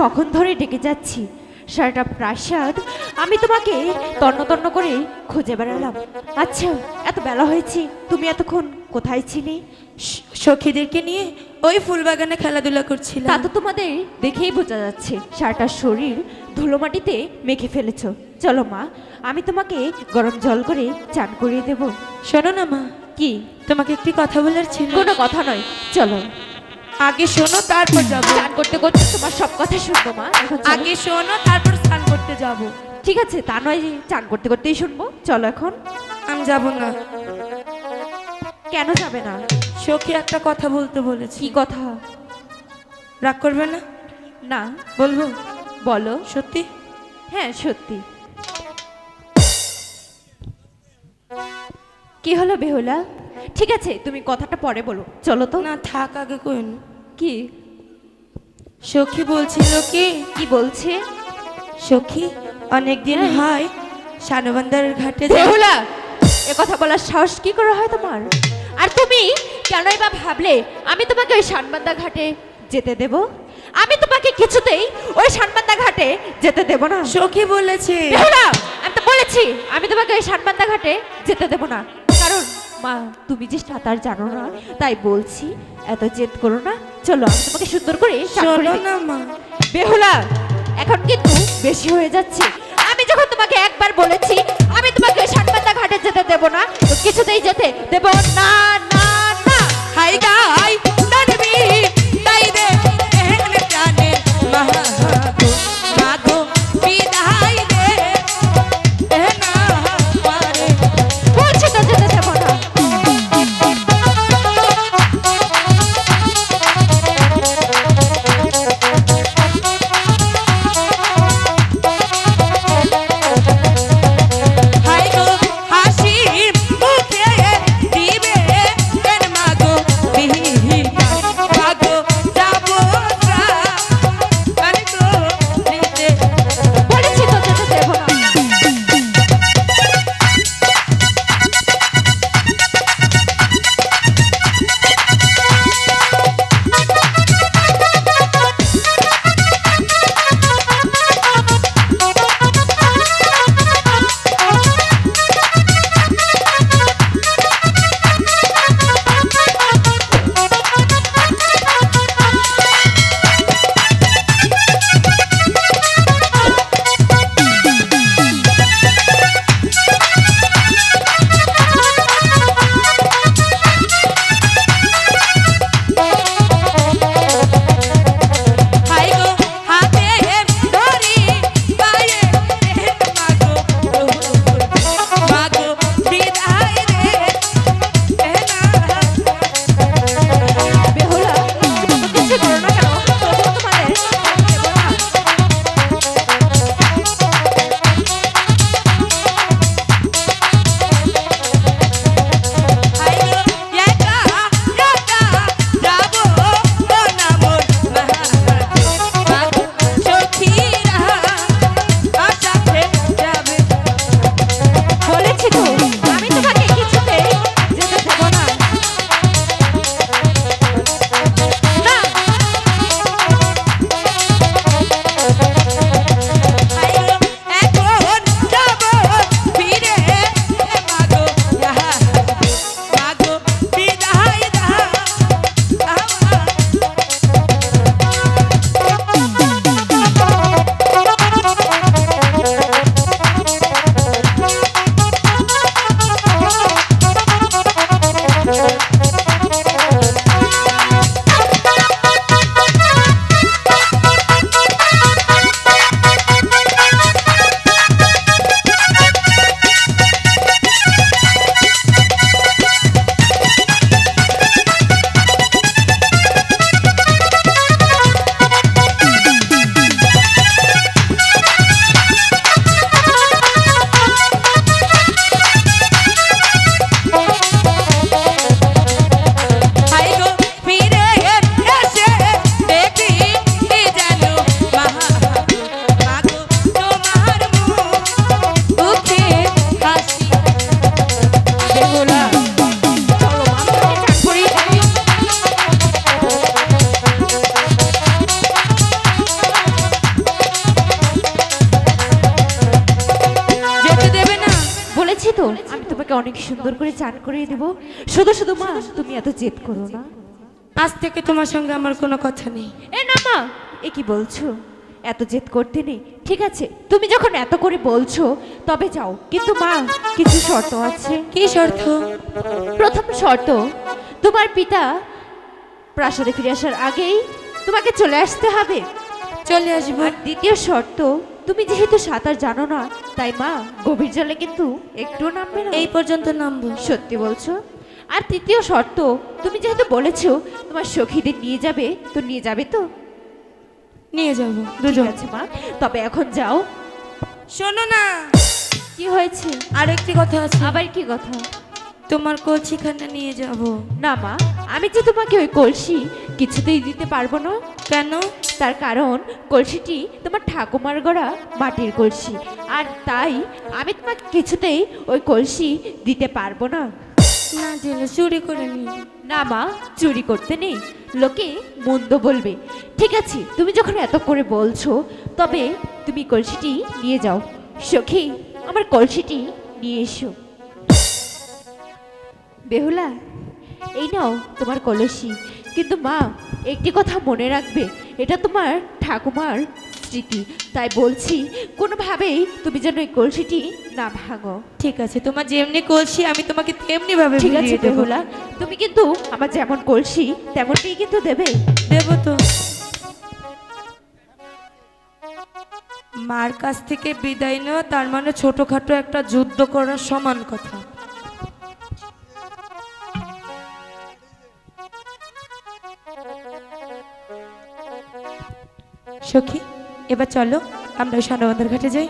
কখন ধরে ডেকে যাচ্ছি? সারাটা প্রাসাদ আমি তোমাকে তন্ন তন্ন করে খুঁজে বেড়ালাম। আচ্ছা এত বেলা হয়েছে তুমি এতক্ষণ কোথায় ছিলে? সখীদেরকে নিয়ে ওই ফুল বাগানে খেলাধুলা তা করছিলাম তো তোমাদের দেখেই বোঝা যাচ্ছে সারাটা শরীর ধুলো মাটিতে মেখে ফেলেছ। চলো মা আমি তোমাকে গরম জল করে চান করিয়ে দেব। শোনো না মা কি? তোমাকে একটি কথা বলার ছিল। কোনো কথা নয় চলো। আগে শোনো তারপর যাব। চান করতে করতে তোমার সব কথা শুনব মা। আগে শোনো তারপর স্নান করতে যাব। ঠিক আছে তা নয় চান করতে করতেই শুনব। চলো এখন। আমি যাব না। কেন যাবে না? সখী একটা কথা বলতে বলেছি। কি কথা? রাগ করবে না? না। বলব? বলো। সত্যি? হ্যাঁ সত্যি। কি হলো বেহুলা? ঠিক আছে তুমি কথাটা পরে বলো। চলো তো। না থাক আগে কইন। কি? সখী বলছিল কি? কি বলছে? সখী অনেকদিন হ্যাঁ। হয় সানবান্দার ঘাটে বেহুলা এ কথা বলার সাহস কি করে হয় তোমার? আর তুমি কেনই বা ভাবলে আমি তোমাকে ওই শানবান্দা ঘাটে যেতে দেব? আমি তোমাকে কিছুতেই ওই শানবান্দা ঘাটে যেতে দেব না। সখী বলেছে। বেহুলা আমি তো বলেছি আমি তোমাকে ওই শানবান্দা ঘাটে যেতে দেব না। কারণ মা তুমি যে সাঁতার জানো না তাই বলছি এত জেদ করো না। চলো আমি তোমাকে সুন্দর করে দিই। না মা। বেহুলা এখন কিন্তু বেশি হয়ে যাচ্ছে। আমি যখন তোমাকে একবার বলেছি আমি তোমাকে সাতপাতা ঘাটে যেতে দেব না কিছুতেই যেতে দেব না না না। হাই গাই অনেক সুন্দর করে চান করিয়ে দেবো। শুধু শুধু মা তুমি এত জেদ করো না। আজ থেকে তোমার সঙ্গে আমার কোনো কথা নেই। এ না মা এ কি বলছো? এত জেদ করতে নেই। ঠিক আছে তুমি যখন এত করে বলছো তবে যাও। কিন্তু মা কিছু শর্ত আছে। কি শর্ত? প্রথম শর্ত তোমার পিতা প্রাসাদে ফিরে আসার আগেই তোমাকে চলে আসতে হবে। চলে আসব। আর দ্বিতীয় শর্ত তুমি যেহেতু সাঁতার জানো না তাই মা গভীর জলে কিন্তু একটু নামবে না। এই পর্যন্ত নামবো। সত্যি বলছো? আর তৃতীয় শর্ত তুমি যেহেতু বলেছ তোমার সখীদের নিয়ে যাবে তো নিয়ে যাবে তো? নিয়ে যাব দুজন। আছে মা তবে এখন যাও। শোনো না। কি হয়েছে? আর একটি কথা আছে। আবার কি কথা? তোমার কলসিখানে নিয়ে যাব। না মা আমি যে তোমাকে ওই কলসি কিছুতেই দিতে পারব না কেন? তার কারণ কলসিটি তোমার ঠাকুমার গড়া মাটির কলসি আর তাই আমি তোমাকে কিছুতেই ওই কলসি দিতে পারব না। না জেলে চুরি করে নিয়ে না মা চুরি করতে নেই। লোকে মন্দ বলবে। ঠিক আছে তুমি যখন এত করে বলছো তবে তুমি কলসিটি নিয়ে যাও। সখী আমার কলসিটি নিয়ে এসো। বেহুলা এই নাও তোমার কলসি। কিন্তু মা একটি কথা মনে রাখবে এটা তোমার ঠাকুমার স্মৃতি। তাই বলছি কোনোভাবেই তুমি যেন এই কলসিটি না ভাঙো। ঠিক আছে তোমার যেমনি কলসি আমি তোমাকে তেমনি ভাবে ঠিক আছে বেহুলা তুমি কিন্তু আমার যেমন কলসি তেমনটাই কিন্তু দেবে। দেবো তো। মার কাছ থেকে বিদায় নেওয়া তার মানে ছোটখাটো একটা যুদ্ধ করার সমান কথা। সখী এবার চলো আমরা ওই সানবান্ধার ঘাটে যাই।